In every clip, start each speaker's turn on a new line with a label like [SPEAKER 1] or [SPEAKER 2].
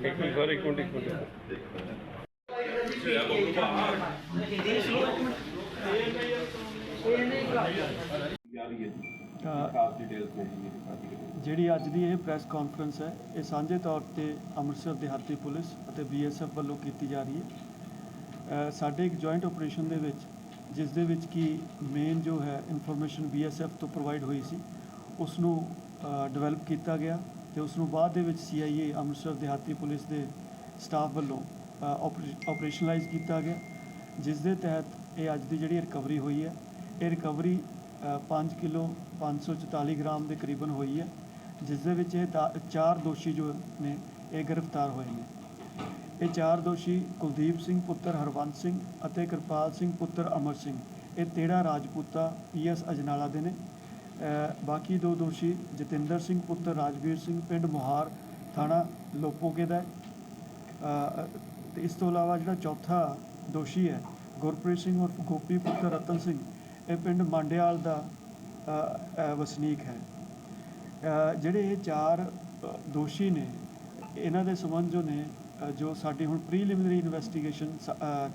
[SPEAKER 1] ਇੱਕ minute sir ਇੱਕ minute ਇੱਕ ਮਿੰਟ।
[SPEAKER 2] ਜਿਹੜੀ ਅੱਜ ਦੀ ਇਹ ਪ੍ਰੈਸ ਕਾਨਫਰੰਸ ਹੈ, ਇਹ ਸਾਂਝੇ ਤੌਰ ਤੇ ਅੰਮ੍ਰਿਤਸਰ ਦਿਹਾਤੀ ਪੁਲਿਸ ਅਤੇ ਬੀਐਸਐਫ ਵੱਲੋਂ ਕੀਤੀ ਜਾ ਰਹੀ ਹੈ। ਸਾਡੇ ਇੱਕ ਜੁਆਇੰਟ ਆਪਰੇਸ਼ਨ ਦੇ ਵਿੱਚ, ਜਿਸ ਦੇ ਵਿੱਚ ਕੀ ਮੇਨ ਜੋ ਹੈ ਇਨਫੋਰਮੇਸ਼ਨ ਬੀਐਸਐਫ ਤੋਂ ਪ੍ਰੋਵਾਈਡ ਹੋਈ ਸੀ ਉਸ ਨੂੰ ਡਿਵੈਲਪ ਕੀਤਾ ਗਿਆ। ਤੇ ਉਸ ਨੂੰ ਬਾਅਦ ਦੇ ਵਿੱਚ ਸੀਆਈਏ ਅੰਮ੍ਰਿਤਸਰ ਦਿਹਾਤੀ ਪੁਲਿਸ ਦੇ ਸਟਾਫ ਵੱਲੋਂ ਆਪਰੇਸ਼ਨਲਾਈਜ਼ ਕੀਤਾ ਗਿਆ, ਜਿਸ ਦੇ ਤਹਿਤ ਇਹ ਅੱਜ ਦੀ ਜਿਹੜੀ ਰਿਕਵਰੀ ਹੋਈ ਹੈ, ਇਹ ਰਿਕਵਰੀ 5 ਕਿਲੋ 544 ਗ੍ਰਾਮ ਦੇ ਕਰੀਬਨ ਹੋਈ ਹੈ, ਜਿਸ ਦੇ ਵਿੱਚ ਇਹ ਤਾਂ- ਚਾਰ ਦੋਸ਼ੀ ਜੋ ਨੇ, ਇਹ ਗ੍ਰਿਫਤਾਰ ਹੋਏ ਨੇ। ਇਹ ਚਾਰ ਦੋਸ਼ੀ ਕੁਲਦੀਪ ਸਿੰਘ ਪੁੱਤਰ ਹਰਵੰਤ ਸਿੰਘ ਅਤੇ ਕਿਰਪਾਲ ਸਿੰਘ ਪੁੱਤਰ ਅਮਰ ਸਿੰਘ, ਇਹ ਤੇੜਾ ਰਾਜਪੂਤਾ ਪੀਐਸ ਅਜਨਾਲਾ ਦੇ ਨੇ। ਬਾਕੀ ਦੋ ਦੋਸ਼ੀ ਜਤਿੰਦਰ ਸਿੰਘ ਪੁੱਤਰ ਰਾਜਵੀਰ ਸਿੰਘ ਪਿੰਡ ਮੁਹਾਰ ਥਾਣਾ ਲੋਪੋਕੇ ਦਾ ਹੈ। ਤੇ ਇਸ ਤੋਂ ਇਲਾਵਾ ਜਿਹੜਾ ਚੌਥਾ ਦੋਸ਼ੀ ਹੈ ਗੁਰਪ੍ਰੀਤ ਸਿੰਘ ਉਰਫ ਗੋਪੀ ਪੁੱਤਰ ਰਤਨ ਸਿੰਘ ਇਹ ਪਿੰਡ ਮਾਂਡਿਆਲ ਦਾ ਵਸਨੀਕ ਹੈ ਜਿਹੜੇ ਇਹ ਚਾਰ ਦੋਸ਼ੀ ਨੇ ਇਹਨਾਂ ਦੇ ਸੰਬੰਧ ਜੋ ਨੇ ਜੋ ਸਾਡੀ ਹੁਣ ਪ੍ਰੀਲਿਮਿਨਰੀ ਇਨਵੈਸਟੀਗੇਸ਼ਨ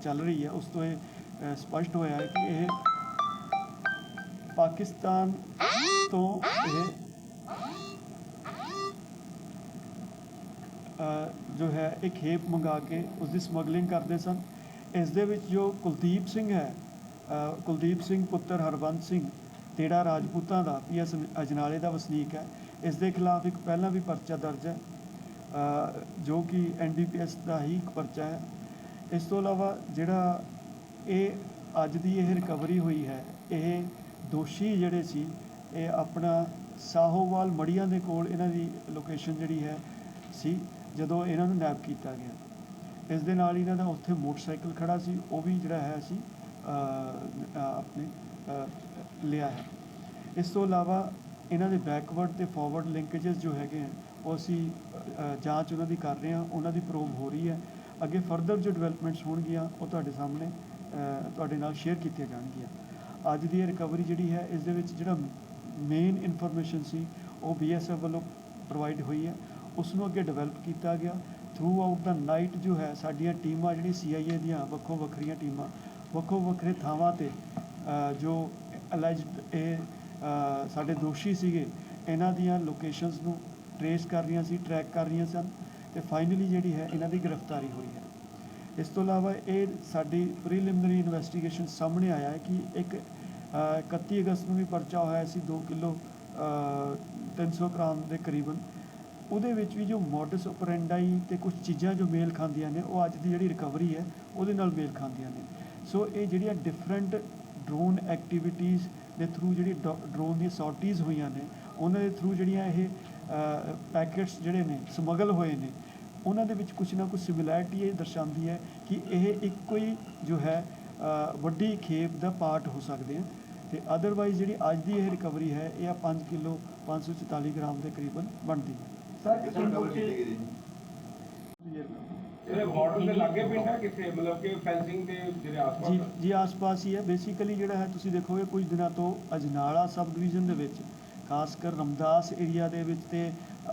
[SPEAKER 2] ਚੱਲ ਰਹੀ ਹੈ ਉਸ ਤੋਂ ਇਹ ਅ, ਸਪਸ਼ਟ ਹੋਇਆ ਹੈ ਕਿ ਇਹ ਪਾਕਿਸਤਾਨ ਤੋਂ ਇਹ ਜੋ ਹੈ, ਇੱਕ ਖੇਪ ਮੰਗਾ ਕੇ ਉਸ ਦੀ ਸਮਗਲਿੰਗ ਕਰਦੇ ਸਨ। ਇਸ ਦੇ ਵਿੱਚ ਜੋ ਕੁਲਦੀਪ ਸਿੰਘ ਹੈ ਕੁਲਦੀਪ ਸਿੰਘ ਪੁੱਤਰ ਹਰਵੰਤ ਸਿੰਘ, ਤੇੜਾ ਰਾਜਪੂਤਾਂ ਦਾ ਪੀਐਸ ਅਜਨਾਲੇ ਦਾ ਵਸਨੀਕ ਹੈ। ਇਸ ਦੇ ਖਿਲਾਫ ਇੱਕ ਪਹਿਲਾਂ ਵੀ ਪਰਚਾ ਦਰਜ ਹੈ ਜੋ ਕਿ ਐਨਡੀਪੀਐਸ ਦਾ ਹੀ ਇੱਕ ਪਰਚਾ ਹੈ। ਇਸ ਤੋਂ ਇਲਾਵਾ ਜਿਹੜਾ ਇਹ ਅੱਜ ਦੀ ਇਹ ਰਿਕਵਰੀ ਹੋਈ ਹੈ, ਇਹ ਦੋਸ਼ੀ ਜਿਹੜੇ ਸੀ, ਇਹ ਆਪਣਾ ਸਾਹੋਵਾਲ ਮੜੀਆਂ ਦੇ ਕੋਲ ਇਹਨਾਂ ਦੀ ਲੋਕੇਸ਼ਨ ਜਿਹੜੀ ਹੈ ਸੀ, ਜਦੋਂ ਇਹਨਾਂ ਨੂੰ ਨੈਪ ਕੀਤਾ ਗਿਆ। ਇਸ ਦੇ ਨਾਲ ਇਹਨਾਂ ਦਾ ਉੱਥੇ ਮੋਟਰਸਾਈਕਲ ਖੜਾ ਸੀ, ਉਹ ਵੀ ਜਿਹੜਾ ਹੈ ਅਸੀਂ ਆਪਣੇ ਲਿਆ ਹੈ। ਇਸ ਤੋਂ ਇਲਾਵਾ ਇਹਨਾਂ ਦੇ ਬੈਕਵਰਡ ਤੇ ਫਾਰਵਰਡ ਲਿੰਕੇजेस ਜੋ ਹੈਗੇ ਹੈ ਉਹ ਅਸੀਂ ਜਾਂਚ ਉਹਨਾਂ ਦੀ ਕਰ ਰਹੇ ਹਾਂ, ਉਹਨਾਂ ਦੀ ਪ੍ਰੋਬ ਹੋ ਰਹੀ ਹੈ। ਅੱਗੇ ਫਰਦਰ ਜੋ ਡਿਵੈਲਪਮੈਂਟਸ ਹੋਣਗੀਆਂ, ਉਹ ਤੁਹਾਡੇ ਸਾਹਮਣੇ ਤੁਹਾਡੇ ਨਾਲ ਸ਼ੇਅਰ ਕੀਤੀਆਂ ਜਾਣਗੀਆਂ। ਅੱਜ ਦੀ ਇਹ ਰਿਕਵਰੀ ਜਿਹੜੀ ਹੈ, ਇਸ ਦੇ ਵਿੱਚ ਜਿਹੜਾ ਮੇਨ ਇਨਫੋਰਮੇਸ਼ਨ ਸੀ, ਉਹ ਬੀਐਸਐਫ ਵੱਲੋਂ ਪ੍ਰੋਵਾਈਡ ਹੋਈ ਹੈ। ਉਸ ਨੂੰ ਅੱਗੇ ਡਿਵੈਲਪ ਕੀਤਾ ਗਿਆ। ਥਰੂ ਆਊਟ ਦਾ ਨਾਈਟ ਜੋ ਹੈ, ਸਾਡੀਆਂ ਟੀਮਾਂ ਜਿਹੜੀ ਸੀਆਈਏ ਦੀਆਂ, ਵੱਖੋ ਵੱਖਰੀਆਂ ਟੀਮਾਂ, ਵੱਖੋ ਵੱਖਰੇ ਥਾਵਾਂ ਤੇ ਜੋ ਅਲੈਜਡ ਇਹ ਸਾਡੇ ਦੋਸ਼ੀ ਸੀਗੇ, ਇਹਨਾਂ ਦੀਆਂ ਲੋਕੇਸ਼ਨਸ ਨੂੰ ਟਰੇਸ ਕਰ ਰਹੀਆਂ ਸੀ ਟਰੈਕ ਕਰ ਰਹੀਆਂ ਸਨ ਤੇ ਫਾਈਨਲੀ ਜਿਹੜੀ ਹੈ, ਇਹਨਾਂ ਦੀ ਗ੍ਰਿਫਤਾਰੀ ਹੋਈ ਹੈ। ਇਸ ਤੋਂ ਇਲਾਵਾ ਇਹ ਸਾਡੀ ਪ੍ਰੀਲਿਮਿਨਰੀ ਇਨਵੈਸਟੀਗੇਸ਼ਨ ਸਾਹਮਣੇ ਆਇਆ ਹੈ ਕਿ ਇੱਕ 31 ਅਗਸਤ ਨੂੰ ਵੀ ਪਰਚਾ ਹੋਇਆ ਸੀ 2 ਕਿਲੋ 300 ਗ੍ਰਾਮ ਦੇ ਕਰੀਬਨ। ਉਹਦੇ ਵਿੱਚ ਵੀ ਜੋ ਮੋਡਸ ਆਪਰੈਂਡਾਈ ਤੇ ਕੁਝ ਚੀਜ਼ਾਂ ਜੋ ਮੇਲ ਖਾਂਦੀਆਂ ਨੇ, ਉਹ ਅੱਜ ਦੀ ਜਿਹੜੀ ਰਿਕਵਰੀ ਹੈ, ਉਹਦੇ ਨਾਲ ਮੇਲ ਖਾਂਦੀਆਂ ਨੇ। ਸੋ ਇਹ ਜਿਹੜੀਆਂ ਡਿਫਰੈਂਟ ਡਰੋਨ ਐਕਟੀਵਿਟੀਜ਼ ਦੇ ਥਰੂ ਜਿਹੜੀ ਡਰੋਨ ਦੀਆਂ ਸੌਰਟੀਜ਼ ਹੋਈਆਂ ਨੇ, ਉਹਨਾਂ ਦੇ ਥਰੂ ਜਿਹੜੀਆਂ ਇਹ ਪੈਕੇਟਸ ਜਿਹੜੇ ਨੇ, ਸਮਗਲ ਹੋਏ ਨੇ, ਉਹਨਾਂ ਦੇ ਵਿੱਚ ਕੁਝ ਨਾ ਕੁਝ ਸਿਮਿਲੈਰਿਟੀ ਇਹ ਦਰਸਾਉਂਦੀ ਹੈ ਕਿ ਇਹ ਇੱਕੋ ਹੀ ਜੋ ਹੈ ਵੱਡੀ ਖੇਪ ਦਾ ਪਾਰਟ ਹੋ ਸਕਦੇ ਆ। ਤੇ ਅਦਰਵਾਈਜ਼ ਜਿਹੜੀ ਅੱਜ ਦੀ ਇਹ ਰਿਕਵਰੀ ਹੈ ਇਹ ਆ 5 ਕਿਲੋ 544 ਗ੍ਰਾਮ ਦੇ ਕਰੀਬਨ ਬਣਦੀ ਹੈ।
[SPEAKER 1] ਇਹ ਬਾਰਡਰ ਦੇ ਲਾਗੇ ਪਿੰਡ ਹੈ ਕਿੱਥੇ? ਮਤਲਬ ਕਿ ਫੈਂਸਿੰਗ ਦੇ ਜਿਹੜੇ ਆਸ-ਪਾਸ?
[SPEAKER 2] ਜੀ ਜੀ ਆਸ-ਪਾਸ ਹੀ ਹੈ। ਬੇਸਿਕਲੀ ਜਿਹੜਾ ਹੈ ਤੁਸੀਂ ਦੇਖੋਗੇ ਕੁਝ ਦਿਨਾਂ ਤੋਂ ਅਜਨਾਲਾ ਸਬ ਡਿਵੀਜ਼ਨ ਦੇ ਵਿੱਚ ਖਾਸ ਕਰ ਰਮਦਾਸ ਏਰੀਆ ਦੇ ਵਿੱਚ ਤੇ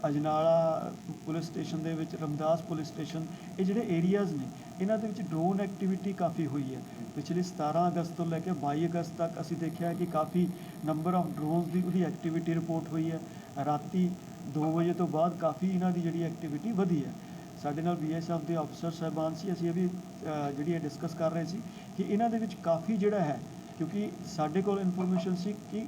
[SPEAKER 2] ਅਜਨਾਲਾ ਪੁਲਿਸ ਸਟੇਸ਼ਨ ਦੇ ਵਿੱਚ, ਰਮਦਾਸ ਪੁਲਿਸ ਸਟੇਸ਼ਨ ਇਹ ਜਿਹੜੇ ਏਰੀਆਜ਼ ਨੇ, ਇਹਨਾਂ ਦੇ ਵਿੱਚ ਡਰੋਨ ਐਕਟੀਵਿਟੀ ਕਾਫੀ ਹੋਈ ਹੈ। ਪਿਛਲੇ 17 ਅਗਸਤ ਤੋਂ ਲੈ ਕੇ 22 ਅਗਸਤ ਤੱਕ ਅਸੀਂ ਦੇਖਿਆ ਕਿ ਕਾਫੀ ਨੰਬਰ ਆਫ ਡਰੋਨਸ ਦੀ ਉਹਦੀ ਐਕਟੀਵਿਟੀ ਰਿਪੋਰਟ ਹੋਈ ਹੈ। ਰਾਤੀ 2 ਵਜੇ ਤੋਂ ਬਾਅਦ ਕਾਫੀ ਇਹਨਾਂ ਦੀ ਜਿਹੜੀ ਐਕਟੀਵਿਟੀ ਵਧੀ ਹੈ। ਸਾਡੇ ਨਾਲ ਬੀਐਸਐਫ ਦੇ ਅਫਸਰ ਸਾਹਿਬਾਨ ਸੀ, ਅਸੀਂ ਇਹ ਵੀ ਜਿਹੜੀ ਇਹ ਡਿਸਕਸ ਕਰ ਰਹੇ ਸੀ ਕਿ ਇਹਨਾਂ ਦੇ ਵਿੱਚ ਕਾਫੀ ਜਿਹੜਾ ਹੈ, ਕਿਉਂਕਿ ਸਾਡੇ ਕੋਲ ਇਨਫੋਰਮੇਸ਼ਨ ਸੀ ਕਿ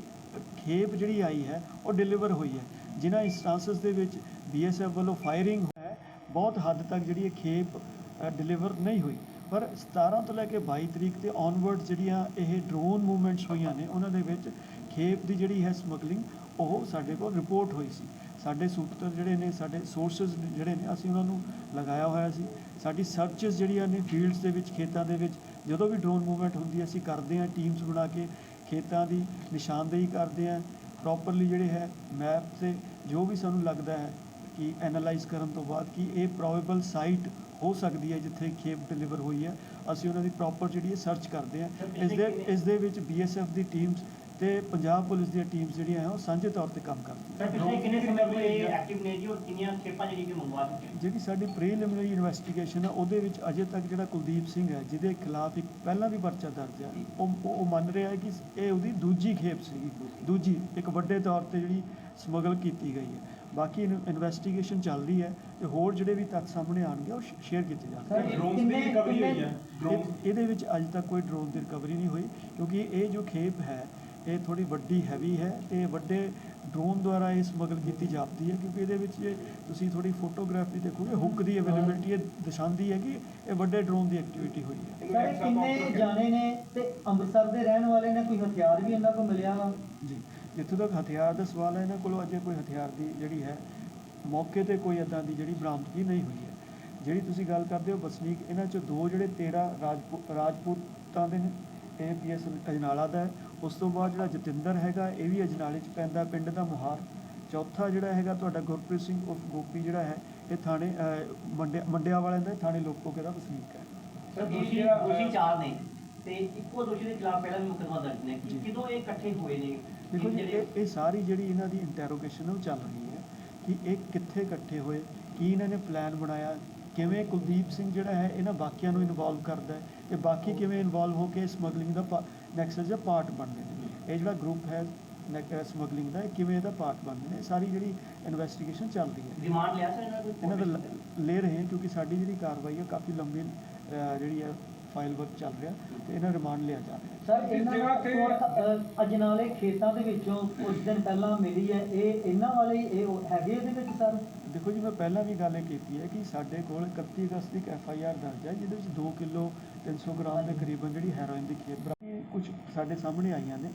[SPEAKER 2] ਖੇਪ ਜਿਹੜੀ ਆਈ ਹੈ, ਉਹ ਡਿਲੀਵਰ ਹੋਈ ਹੈ। ਜਿਨ੍ਹਾਂ ਇੰਸਟੈਂਸਸ ਦੇ ਵਿੱਚ ਬੀਐਸਐਫ ਵੱਲੋਂ ਫਾਇਰਿੰਗ ਹੈ, ਬਹੁਤ ਹੱਦ ਤੱਕ ਜਿਹੜੀ ਇਹ ਖੇਪ ਡਿਲੀਵਰ ਨਹੀਂ ਹੋਈ। ਪਰ 17 ਤੋਂ ਲੈ ਕੇ 22 ਤਰੀਕ ਤੇ ਔਨਵਰਡ ਜਿਹੜੀਆਂ ਇਹ ਡਰੋਨ ਮੂਵਮੈਂਟਸ ਹੋਈਆਂ ਨੇ, ਉਹਨਾਂ ਦੇ ਵਿੱਚ ਖੇਪ ਦੀ ਜਿਹੜੀ ਹੈ ਸਮਗਲਿੰਗ ਉਹ ਸਾਡੇ ਕੋਲ ਰਿਪੋਰਟ ਹੋਈ ਸੀ। ਸਾਡੇ ਸੂਤਰ ਜਿਹੜੇ ਨੇ, ਸਾਡੇ ਸੋਰਸਸ ਜਿਹੜੇ ਨੇ, ਅਸੀਂ ਉਹਨਾਂ ਨੂੰ ਲਗਾਇਆ ਹੋਇਆ ਸੀ। ਸਾਡੀ ਸਰਚਸ ਜਿਹੜੀਆਂ ਨੇ ਫੀਲਡਸ ਦੇ ਵਿੱਚ, ਖੇਤਾਂ ਦੇ ਵਿੱਚ, ਜਦੋਂ ਵੀ ਡਰੋਨ ਮੂਵਮੈਂਟ ਹੁੰਦੀ ਹੈ, ਅਸੀਂ ਕਰਦੇ ਹਾਂ ਟੀਮਸ ਬਣਾ ਕੇ ਖੇਤਾਂ ਦੀ ਨਿਸ਼ਾਨਦੇਹੀ ਕਰਦੇ ਹਾਂ ਪ੍ਰੋਪਰਲੀ ਜਿਹੜੇ ਹੈ ਮੈਪ ਤੇ ਜੋ ਵੀ ਸਾਨੂੰ ਲੱਗਦਾ ਹੈ ਕਿ ਐਨਾਲਾਈਜ਼ ਕਰਨ ਤੋਂ ਬਾਅਦ ਕਿ ਇਹ ਪ੍ਰੋਬੇਬਲ ਸਾਈਟ ਹੋ ਸਕਦੀ ਹੈ ਜਿੱਥੇ ਖੇਪ ਡਿਲੀਵਰ ਹੋਈ ਹੈ ਅਸੀਂ ਉਹਨਾਂ ਦੀ ਪ੍ਰੋਪਰ ਜਿਹੜੀ ਹੈ ਸਰਚ ਕਰਦੇ ਹਾਂ ਇਸ ਦੇ ਇਸ ਦੇ ਵਿੱਚ ਬੀਐਸਐਫ ਦੀ ਟੀਮਸ ਤੇ ਪੰਜਾਬ ਪੁਲਿਸ ਦੀਆਂ ਟੀਮਸ ਜਿਹੜੀਆਂ ਹੈ ਉਹ ਸਾਂਝੇ ਤੌਰ ਤੇ ਕੰਮ ਕਰਦੀਆਂ।
[SPEAKER 3] ਕਿੰਨੇ ਸਮੇਂ ਤੋਂ ਇਹ ਐਕਟਿਵ ਨੇ ਜੀ ਔਰ ਕਿੰਨੀਆਂ ਖੇਪਾਂ ਜਿਹੜੀ ਕਿ ਮੰਗਵਾ ਚੁੱਕੇ ਨੇ
[SPEAKER 2] ਜਿਹੜੀ ਸਾਡੀ ਪ੍ਰੀਲਿਮਿਨਰੀ ਇਨਵੈਸਟੀਗੇਸ਼ਨ ਹੈ ਉਹਦੇ ਵਿੱਚ ਅਜੇ ਤੱਕ ਜਿਹੜਾ ਕੁਲਦੀਪ ਸਿੰਘ ਹੈ ਜਿਹਦੇ ਖਿਲਾਫ ਇੱਕ ਪਹਿਲਾਂ ਵੀ ਪਰਚਾ ਦਰਜ ਹੈ ਉਹ ਉਹ- ਮੰਨ ਰਿਹਾ ਹੈ ਕਿ ਇਹ ਉਹਦੀ ਦੂਜੀ ਖੇਪ ਸੀਗੀ ਦੂਜੀ ਇੱਕ ਵੱਡੇ ਤੌਰ ਤੇ ਜਿਹੜੀ ਸਮਗਲ ਕੀਤੀ ਗਈ ਹੈ। ਬਾਕੀ ਇਨਵੈਸਟੀਗੇਸ਼ਨ ਚੱਲ ਰਹੀ ਹੈ ਤੇ ਹੋਰ ਜਿਹੜੇ ਵੀ ਤੱਥ ਸਾਹਮਣੇ ਆਣਗੇ ਉਹ ਸ਼ੇਅਰ ਕੀਤੇ ਜਾਣਗੇ।
[SPEAKER 1] ਡਰੋਨਸ ਦੀ ਰਿਕਵਰੀ ਹੋਈ ਹੈ? ਡਰੋਨ
[SPEAKER 2] ਇਹ- ਇਹਦੇ ਵਿੱਚ ਅੱਜ ਤੱਕ ਕੋਈ ਡਰੋਨ ਦੀ ਰਿਕਵਰੀ ਨਹੀਂ ਹੋਈ ਕਿਉਂਕਿ ਇਹ ਜੋ ਖੇਪ ਹੈ ਇਹ ਥੋੜੀ ਵੱਡੀ ਹੈਵੀ ਹੈ ਤੇ ਵੱਡੇ ਡਰੋਨ ਦੁਆਰਾ ਇਹ ਸਮਗਲ ਕੀਤੀ ਜਾਂਦੀ ਹੈ ਕਿਉਂਕਿ ਇਹਦੇ ਵਿੱਚ ਜੇ ਤੁਸੀਂ ਥੋੜੀ ਫੋਟੋਗ੍ਰਾਫੀ ਦੇਖੋਗੇ ਹੁੱਕ ਦੀ ਅਵੇਲੇਬਿਲਟੀ ਇਹ ਦਰਸਾਉਂਦੀ ਹੈ ਕਿ ਇਹ ਵੱਡੇ ਡਰੋਨ ਦੀ ਐਕਟੀਵਿਟੀ ਹੋਈ ਹੈ।
[SPEAKER 4] ਸਰ ਕਿੰਨੇ ਜਾਣੇ ਨੇ ਤੇ ਅੰਮ੍ਰਿਤਸਰ ਦੇ ਰਹਿਣ ਵਾਲੇ ਨੇ? ਕੋਈ ਹਥਿਆਰ ਵੀ ਇਹਨਾਂ ਕੋਲ ਮਿਲਿਆ ਵਾ?
[SPEAKER 2] ਜੀ ਜਿੱਥੋਂ ਤੱਕ ਹਥਿਆਰ ਦਾ ਸਵਾਲ ਹੈ ਇਹਨਾਂ ਕੋਲੋਂ ਅਜੇ ਕੋਈ ਹਥਿਆਰ ਦੀ ਜਿਹੜੀ ਹੈ ਮੌਕੇ ਤੇ ਕੋਈ ਇਦਾਂ ਦੀ ਜਿਹੜੀ ਬਰਾਮਦਗੀ ਨਹੀਂ ਹੋਈ ਹੈ। ਜਿਹੜੀ ਤੁਸੀਂ ਗੱਲ ਕਰਦੇ ਹੋ ਵਸਨੀਕ ਇਹਨਾਂ ਚੋਂ ਦੋ ਜਿਹੜੇ 13 ਰਾਜਪੂਤ ਰਾਜਪੂਤਾਂ ਦੇ ਨੇ ਇਹ ਪੀਐਸ ਅਜਨਾਲਾ ਦਾ ਹੈ। ਉਸ ਤੋਂ ਬਾਅਦ ਜਿਹੜਾ ਜਤਿੰਦਰ ਹੈਗਾ ਇਹ ਵੀ ਅਜਨਾਲੇ ਚ ਪੈਂਦਾ ਪਿੰਡ ਦਾ ਮੁਹਾਰ। ਚੌਥਾ ਜਿਹੜਾ ਹੈਗਾ ਤੁਹਾਡਾ ਗੁਰਪ੍ਰੀਤ ਸਿੰਘ ਉਰਫ ਗੋਪੀ ਜਿਹੜਾ ਹੈ ਇਹ ਥਾਣੇ ਮੰਡਿਆ ਮੰਡਿਆ ਵਾਲਿਆਂ ਦਾ ਥਾਣੇ ਲੋਕੋਕੇ ਦਾ ਵਸਨੀਕ ਹੈ।
[SPEAKER 1] ਸਰ
[SPEAKER 3] ਦੋਸ਼ੀ
[SPEAKER 1] ਦੂਜੀ ਜਿਹੜਾ,
[SPEAKER 3] ਦੋਸ਼ੀ
[SPEAKER 1] ਅਹ,
[SPEAKER 3] ਚਾਰ ਨੇ। ਤੇ ਇੱਕੋ ਦੋਸ਼ੀ ਦੇ ਖਿਲਾਫ ਪਹਿਲਾਂ ਵੀ ਮੁਕੱਦਮਾ ਦਰਜ ਨੇ ਕਿਦੋਂ ਇਹ ਇਕੱਠੇ ਹੋਏ ਨੇ?
[SPEAKER 2] ਦੇਖੋ ਇਹ ਸਾਰੀ ਜਿਹੜੀ ਇਹਨਾਂ ਦੀ ਇੰਟਰੋਗੇਸ਼ਨ ਉਹ ਚੱਲ ਰਹੀ ਹੈ ਕਿ ਇਹ ਕਿੱਥੇ ਇਕੱਠੇ ਹੋਏ ਕੀ ਇਹਨਾਂ ਨੇ ਪਲਾਨ ਬਣਾਇਆ ਕਿਵੇਂ ਕੁਲਦੀਪ ਸਿੰਘ ਜਿਹੜਾ ਹੈ ਇਹਨਾਂ ਬਾਕੀਆਂ ਨੂੰ ਇਨਵੋਲਵ ਕਰਦਾ ਹੈ ਤੇ ਬਾਕੀ ਕਿਵੇਂ ਇਨਵੋਲਵ ਹੋ ਕੇ ਸਮਗਲਿੰਗ ਦਾ ਨੈਕਸਸ ਦਾ ਪਾਰਟ ਬਣਦੇ ਨੇ। ਇਹ ਜਿਹੜਾ ਗਰੁੱਪ ਹੈ ਸਮਗਲਿੰਗ ਦਾ ਇਹ ਕਿਵੇਂ ਇਹਦਾ ਪਾਰਟ ਬਣਦੇ ਨੇ? ਇਹ ਸਾਰੀ ਜਿਹੜੀ ਇਨਵੈਸਟੀਗੇਸ਼ਨ ਚੱਲਦੀ ਹੈ।
[SPEAKER 3] ਰਿਮਾਂਡ ਲਿਆ ਸਰ ਇਹਨਾਂ ਦਾ ਕੋਈ
[SPEAKER 2] ਇਹਨਾਂ ਦਾ ਲ- ਰਹੇ ਹਾਂ ਕਿਉਂਕਿ ਸਾਡੀ ਜਿਹੜੀ ਕਾਰਵਾਈ ਹੈ ਕਾਫੀ ਲੰਬੀ ਜਿਹੜੀ ਹੈ ਫਾਈਲ ਵਰਕ ਚੱਲ ਰਿਹਾ ਤੇ ਇਹਨਾਂ ਰਿਮਾਂਡ ਲਿਆ ਜਾ ਰਿਹਾ
[SPEAKER 4] ਸਰ ਇਹਨਾਂ ਕੋਲ, ਅਜਨਾਲੇ ਖੇਤਾਂ ਦੇ ਵਿੱਚੋਂ ਕੁਝ ਦਿਨ ਪਹਿਲਾਂ ਮਿਲੀ ਹੈ। ਇਹ ਇਹਨਾਂ ਵਾਲੇ ਹੀ ਇਹ ਹੈਗੇ ਇਹਦੇ ਵਿੱਚ ਸਰ?
[SPEAKER 2] ਦੇਖੋ ਜੀ ਮੈਂ ਪਹਿਲਾਂ ਵੀ ਗੱਲ ਇਹ ਕੀਤੀ ਹੈ ਕਿ ਸਾਡੇ ਕੋਲ 31 ਅਗਸਤ ਦੀ ਐਫ ਆਈ ਆਰ ਦਰਜ ਹੈ ਜਿਹਦੇ ਵਿੱਚ 2 ਕਿਲੋ 300 ਗ੍ਰਾਮ ਦੇ ਕਰੀਬਨ ਜਿਹੜੀ ਹੈਰੋਇਨ ਦੀ ਖੇਪ ਕੁਝ ਸਾਡੇ ਸਾਹਮਣੇ ਆਈਆਂ ਨੇ।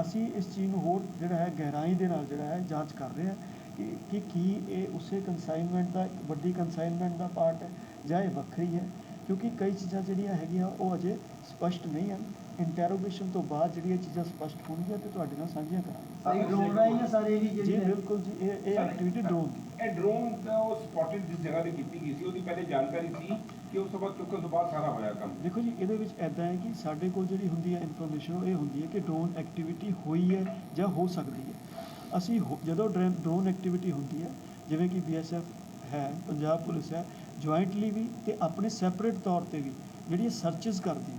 [SPEAKER 2] ਅਸੀਂ ਇਸ ਚੀਜ਼ ਨੂੰ ਹੋਰ ਜਿਹੜਾ ਹੈ ਗਹਿਰਾਈ ਦੇ ਨਾਲ ਜਿਹੜਾ ਹੈ ਜਾਂਚ ਕਰ ਰਹੇ ਹਾਂ ਕਿ ਕਿ ਕੀ ਇਹ ਉਸੇ ਕੰਸਾਈਨਮੈਂਟ ਦਾ ਇੱਕ ਵੱਡੀ ਕੰਸਾਈਨਮੈਂਟ ਦਾ ਪਾਰਟ ਹੈ ਜਾਂ ਇਹ ਵੱਖਰੀ ਹੈ। ਕਿਉਂਕਿ ਕਈ ਚੀਜ਼ਾਂ ਜਿਹੜੀਆਂ ਹੈਗੀਆਂ ਉਹ ਅਜੇ ਸਪਸ਼ਟ ਨਹੀਂ ਹਨ। ਇੰਟਰੋਗੇਸ਼ਨ ਤੋਂ ਬਾਅਦ ਜਿਹੜੀਆਂ ਚੀਜ਼ਾਂ ਸਪਸ਼ਟ ਹੋਣਗੀਆਂ ਤੇ ਤੁਹਾਡੇ ਨਾਲ ਸਾਂਝੀਆਂ ਕਰਾਂਗੇ।
[SPEAKER 4] ਸਹੀ ਡਰੋਨ ਰਾਹੀਂ ਆ ਸਾਰੇ ਵੀ
[SPEAKER 2] ਜੀ। ਬਿਲਕੁਲ ਜੀ ਇਹ ਇਹ ਐਕਟੀਵਿਟੀ ਡਰੋਨ ਦੀ।
[SPEAKER 1] ਇਹ ਡਰੋਨ ਦਾ ਉਹ ਸਪੌਟਡ ਜਿਸ ਜਗ੍ਹਾ ਤੇ ਕੀਤੀ ਗਈ ਸੀ ਉਹਦੀ ਪਹਿਲੇ ਜਾਣਕਾਰੀ ਸੀ। ਕਿ ਉਸ ਤੋਂ ਬਾਅਦ ਚੁੱਕਣ ਤੋਂ ਬਾਅਦ ਸਾਰਾ ਹੋਇਆ ਕੰਮ।
[SPEAKER 2] ਦੇਖੋ ਜੀ ਇਹਦੇ ਵਿੱਚ ਐਦਾਂ ਹੈ ਕਿ ਸਾਡੇ ਕੋਲ ਜਿਹੜੀ ਹੁੰਦੀ ਹੈ ਇਨਫੋਰਮੇਸ਼ਨ ਉਹ ਇਹ ਹੁੰਦੀ ਹੈ ਕਿ ਡਰੋਨ ਐਕਟੀਵਿਟੀ ਹੋਈ ਹੈ ਜਾਂ ਹੋ ਸਕਦੀ ਹੈ। ਅਸੀਂ ਹੋ- ਜਦੋਂ ਡਰੋਨ ਐਕਟੀਵਿਟੀ ਹੁੰਦੀ ਹੈ ਜਿਵੇਂ ਕਿ ਬੀਐਸਐਫ ਹੈ ਪੰਜਾਬ ਪੁਲਿਸ ਹੈ ਜੁਆਇੰਟਲੀ ਵੀ ਤੇ ਆਪਣੇ ਸੈਪਰੇਟ ਤੌਰ ਤੇ ਵੀ ਜਿਹੜੀ ਸਰਚਸ ਕਰਦੀ ਹੈ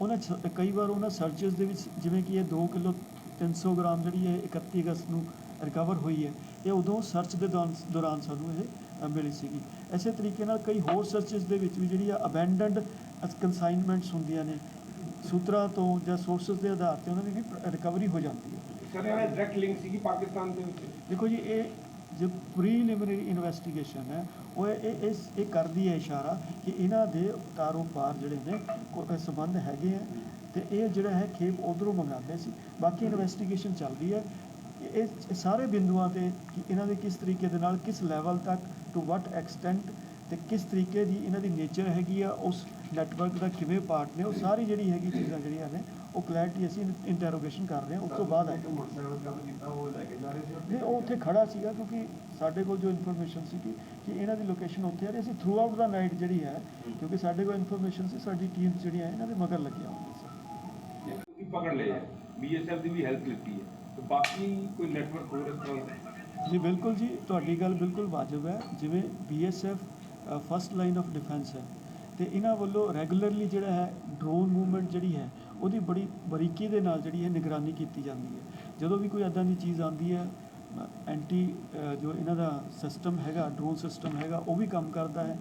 [SPEAKER 2] ਉਹਨਾਂ ਸ ਕਈ ਵਾਰ ਉਹਨਾਂ ਸਰਚਸ ਦੇ ਵਿੱਚ ਜਿਵੇਂ ਕਿ ਇਹ 2 ਕਿਲੋ 300 ਗ੍ਰਾਮ ਜਿਹੜੀ ਹੈ 31 ਅਗਸਤ ਨੂੰ ਰਿਕਵਰ ਹੋਈ ਹੈ ਇਹ ਉਦੋਂ ਸਰਚ ਦੇ ਦੌਰਾਨ ਦੌਰਾਨ ਸਾਨੂੰ ਇਹ ਅ, ਮਿਲੀ ਸੀਗੀ। ਐਸੇ ਤਰੀਕੇ ਨਾਲ ਕਈ ਹੋਰ ਸਰਚਸ ਦੇ ਵਿੱਚ ਵੀ ਜਿਹੜੀ ਆ ਅਬੈਂਡਨਡ ਕੰਸਾਈਨਮੈਂਟਸ ਹੁੰਦੀਆਂ ਨੇ ਸੂਤਰਾਂ ਤੋਂ ਜਾਂ ਸੋਰਸਸ ਦੇ ਆਧਾਰ ਤੇ ਉਹਨਾਂ ਦੀ ਵੀ ਰਿਕਵਰੀ ਹੋ ਜਾਂਦੀ ਹੈ।
[SPEAKER 1] ਸਰ ਇਹਦਾ ਡਾਇਰੈਕਟ ਲਿੰਕ ਸੀ ਪਾਕਿਸਤਾਨ ਦੇ ਵਿੱਚ?
[SPEAKER 2] ਦੇਖੋ ਜੀ ਇਹ ਜੋ ਪ੍ਰੀਲਿਮਿਨਰੀ ਇਨਵੈਸਟੀਗੇਸ਼ਨ ਹੈ ਉਹ ਇਹ ਇਸ ਇਹ ਕਰਦੀ ਹੈ ਇਸ਼ਾਰਾ ਕਿ ਇਹਨਾਂ ਦੇ ਤਾਰੋ ਪਾਰ ਜਿਹੜੇ ਨੇ ਕੋ- ਸੰਬੰਧ ਹੈਗੇ ਆ ਤੇ ਇਹ ਜਿਹੜਾ ਹੈ ਖੇਪ ਉਧਰੋਂ ਮੰਗਾਉਂਦੇ ਸੀ। ਬਾਕੀ ਇਨਵੈਸਟੀਗੇਸ਼ਨ ਚੱਲ ਰਹੀ ਹੈ। ਇਹ ਇਹ ਸਾਰੇ ਬਿੰਦੂਆਂ ਤੇ ਕਿ ਇਹਨਾਂ ਦੇ ਕਿਸ ਤਰੀਕੇ ਦੇ ਨਾਲ, ਕਿਸ ਲੈਵਲ ਤੱਕ ਟੂ ਵਾਟ ਐਕਸਟੈਂਟ ਤੇ ਕਿਸ ਤਰੀਕੇ ਦੀ ਇਹਨਾਂ ਦੀ ਨੇਚਰ ਹੈਗੀ ਆ, ਉਸ ਨੈਟਵਰਕ ਦਾ ਕਿਵੇਂ ਪਾਰਟ ਨੇ, ਉਹ ਸਾਰੀ ਜਿਹੜੀ ਹੈਗੀ ਚੀਜ਼ਾਂ ਜਿਹੜੀਆਂ ਨੇ, ਉਹ ਕਲੈਰਿਟੀ ਅਸੀਂ ਇੰਟਰੋਗੇਸ਼ਨ ਕਰ ਰਹੇ ਹਾਂ, ਉਸ ਤੋਂ ਬਾਅਦ ਆਏ। ਨਹੀਂ ਉਹ ਉੱਥੇ ਖੜਾ ਸੀਗਾ ਕਿਉਂਕਿ ਸਾਡੇ ਕੋਲ ਜੋ ਇਨਫੋਰਮੇਸ਼ਨ ਸੀ ਕਿ ਇਹਨਾਂ ਦੀ ਲੋਕੇਸ਼ਨ ਉੱਥੇ ਆ ਰਹੀ ਅਸੀਂ ਥਰੂ ਆਊਟ ਦਾ ਨਾਈਟ ਜਿਹੜੀ ਹੈ, ਕਿਉਂਕਿ ਸਾਡੇ ਕੋਲ ਇਨਫੋਰਮੇਸ਼ਨ ਸੀ, ਸਾਡੀ ਟੀਮ ਜਿਹੜੀਆਂ, ਇਹਨਾਂ ਦੇ ਮਗਰ ਲੱਗੀਆਂ ਹੁੰਦੀਆਂ ਸੀ।
[SPEAKER 1] ਪਕੜ ਲਏ ਬੀਐਸਐਫ ਦੀ ਵੀ ਹੈਲਪ ਲਿੱਤੀ ਹੈ। ਤੇ ਬਾਕੀ ਕੋਈ ਨੈਟਵਰਕ ਹੋਰ ਇਸ ਤਰ੍ਹਾਂ ਦਾ?
[SPEAKER 2] ਜੀ, ਬਿਲਕੁਲ ਜੀ, ਤੁਹਾਡੀ ਗੱਲ ਬਿਲਕੁਲ ਵਾਜਬ ਹੈ। ਜਿਵੇਂ BSF first line of defence ਹੈ। ਤੇ ਇਹਨਾਂ ਵੱਲੋਂ ਰੈਗੂਲਰਲੀ ਜਿਹੜਾ ਹੈ ਡਰੋਨ ਮੂਵਮੈਂਟ ਜਿਹੜੀ ਹੈ, ਉਹਦੀ ਬੜੀ ਬਰੀਕੀ ਦੇ ਨਾਲ ਜਿਹੜੀ ਹੈ, ਨਿਗਰਾਨੀ ਕੀਤੀ ਜਾਂਦੀ ਹੈ। ਜਦੋਂ ਵੀ ਕੋਈ ਐਦਾਂ ਦੀ ਚੀਜ਼ ਆਉਂਦੀ ਹੈ ਐਂਟੀ ਜੋ ਇਹਨਾਂ ਦਾ ਸਿਸਟਮ ਹੈਗਾ ਡਰੋਨ ਸਿਸਟਮ ਹੈਗਾ, ਉਹ ਵੀ ਕੰਮ ਕਰਦਾ ਹੈ।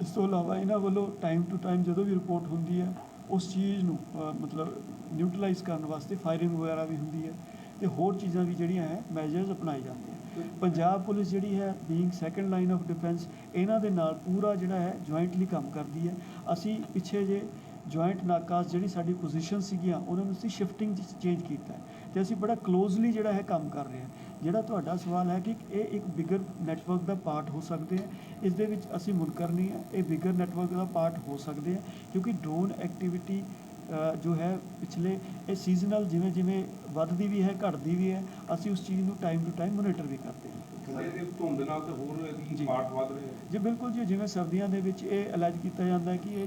[SPEAKER 2] ਇਸ ਤੋਂ ਇਲਾਵਾ ਇਹਨਾਂ ਵੱਲੋਂ ਟਾਈਮ ਟੂ ਟਾਈਮ ਜਦੋਂ ਵੀ ਰਿਪੋਰਟ ਹੁੰਦੀ ਹੈ ਉਸ ਚੀਜ਼ ਨੂੰ ਮਤਲਬ ਨਿਊਟਰਲਾਈਜ਼ ਕਰਨ ਵਾਸਤੇ ਫਾਇਰਿੰਗ ਵਗੈਰਾ ਵੀ ਹੁੰਦੀ ਹੈ ਅਤੇ ਹੋਰ ਚੀਜ਼ਾਂ ਵੀ ਜਿਹੜੀਆਂ ਹੈ ਮੈਜਰਸ ਅਪਣਾਏ ਜਾਂਦੇ ਹੈ ਪੰਜਾਬ ਪੁਲਿਸ ਜਿਹੜੀ ਹੈ being second line of defence ਇਹਨਾਂ ਦੇ ਨਾਲ ਪੂਰਾ ਜਿਹੜਾ ਹੈ ਜੁਆਇੰਟਲੀ ਕੰਮ ਕਰਦੀ ਹੈ। ਅਸੀਂ ਪਿੱਛੇ ਜੇ ਜੁਆਇੰਟ ਨਾਕਾਸ ਜਿਹੜੀ ਸਾਡੀ ਪੋਜੀਸ਼ਨ ਸੀਗੀਆਂ, ਉਹਨਾਂ ਨੂੰ ਅਸੀਂ ਸ਼ਿਫਟਿੰਗ 'ਚ ਚੇਂਜ ਕੀਤਾ ਹੈ। ਤੇ ਅਸੀਂ ਬੜਾ ਕਲੋਜ਼ਲੀ ਜਿਹੜਾ ਹੈ ਕੰਮ ਕਰ ਰਹੇ ਹਾਂ। ਜਿਹੜਾ ਤੁਹਾਡਾ ਸਵਾਲ ਹੈ ਕਿ ਇਹ ਇੱਕ ਬਿਗਰ ਨੈਟਵਰਕ ਦਾ ਪਾਰਟ ਹੋ ਸਕਦੇ ਹੈ ਇਸ ਦੇ ਵਿੱਚ ਅਸੀਂ ਮੁਨਕਰ ਨਹੀਂ ਹੈ ਇਹ ਬਿਗਰ ਨੈਟਵਰਕ ਦਾ ਪਾਰਟ ਹੋ ਸਕਦੇ ਹੈ ਕਿਉਂਕਿ ਡਰੋਨ ਐਕਟੀਵਿਟੀ ਜੋ ਹੈ ਪਿਛਲੇ ਇਹ ਸੀਜ਼ਨਲ ਜਿਵੇਂ ਜਿਵੇਂ ਵੱਧਦੀ ਵੀ ਹੈ ਘਟਦੀ ਵੀ ਹੈ ਅਸੀਂ ਉਸ ਚੀਜ਼ ਨੂੰ ਟਾਈਮ ਟੂ ਟਾਈਮ ਮੋਨੀਟਰ ਵੀ ਕਰਦੇ ਹਾਂ
[SPEAKER 1] ਕਹਿੰਦੇ ਇਹਦੇ ਧੁੰਦ ਨਾਲ ਤਾਂ ਹੋਰ
[SPEAKER 2] ਜੀ।
[SPEAKER 1] ਇਹਦੀ ਪਾਰਟ ਵੱਧ ਰਹੇ ਆ
[SPEAKER 2] ਜੀ ਬਿਲਕੁਲ ਜੀ ਜਿਵੇਂ ਸਰਦੀਆਂ ਦੇ ਵਿੱਚ ਇਹ ਅਲੈਜ ਕੀਤਾ ਜਾਂਦਾ ਹੈ ਕਿ ਇਹ